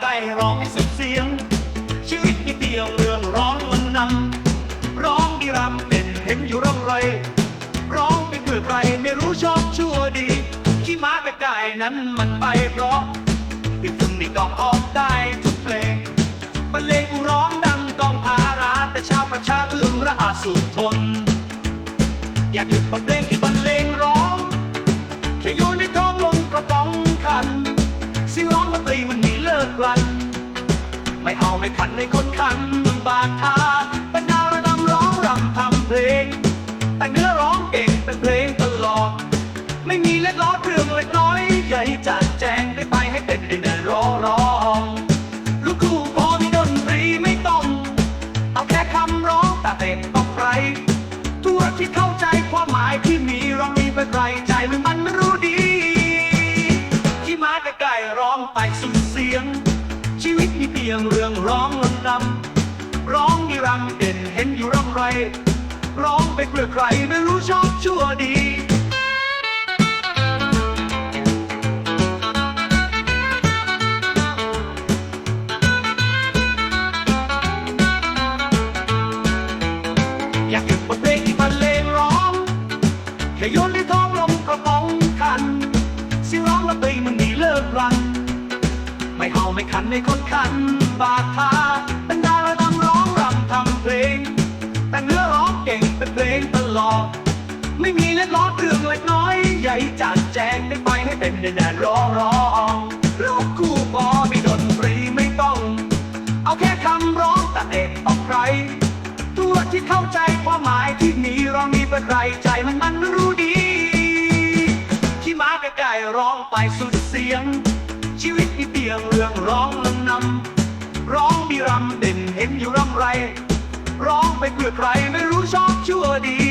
ใกล้ร้องสุดเสียง ชีวิตมีเดียวเรื่องร้องมันนำร้องดีรำเป็นเห็นอยู่ร่องไร ร้องไปเพื่อใครไม่รู้ชอบชั่วดีที่มาไปได้นั้นมันไปเพราะที่พึ่งนี่กองออกได้ทุกเพลงบรรเลงร้องดังกองพาราแต่ชาวประชาเอื้อมระอาสุดทน อยากหยุดบทเพลงที่บรรเลงร้องแค่โยนในท้องลงกระป๋องคันเสียงร้องดนตรีมัน ลิกลัน ไม่เอาไม่ขันในคนขันบาดทาเป็นดาวระดำร้องรำทำเพลง แต่งเนื้อร้องเก่งเป็นเพลงตลอด ไม่มีเล็ดล้อเครื่องเล็กน้อยใหญ่จัดแจงได้ไปให้เป็นดินแดนร้องร้องลูกคู่พอมีดนตรีไม่ต้อง เอาแค่คำร้องแต่เต็มต้องใครทั่วที่เข้าใจความหมายที่มีร้องมีไปไกลใจมันมันรู้ดี ที่มาใกล้ๆร้องไปสุด เสียงชีวิตมีเพียงเรื่องร้องลำนำร้องมีรำเด่นเห็นอยู่ร่องไร ร้องไปเพื่อใครไม่รู้ชอบชั่วดีอยากหยุดบทเพลงที่มันเลงร้องแค่โยนในท้องลมกระป๋องคัน ไม่เอาไม่ขันในคนขัน บาดทาเป็นดาราดำร้องรำทำเพลง แต่เนื้อร้องเก่งเป็นเพลงตลอด ไม่มีเล็ดล้อเรื่องเล็กน้อย ใหญ่จัดแจงได้ไปให้เป็นแดนร้องร้องลูกคู่พอมีดนตรีไม่ต้อง เอาแค่คำร้องแต่เอกออกใคร ตัวที่เข้าใจความหมายที่มีร้องมีเป็นไรใจมันมันรู้ดี ที่มาใกล้ๆร้องไปสุดเสียง ชีวิตมีเตียงเรื่องร้องลำนำร้องมีรำเด่นเห็นอยู่รำไร ร้องไปเพื่อใครไม่รู้ชอบชั่วดี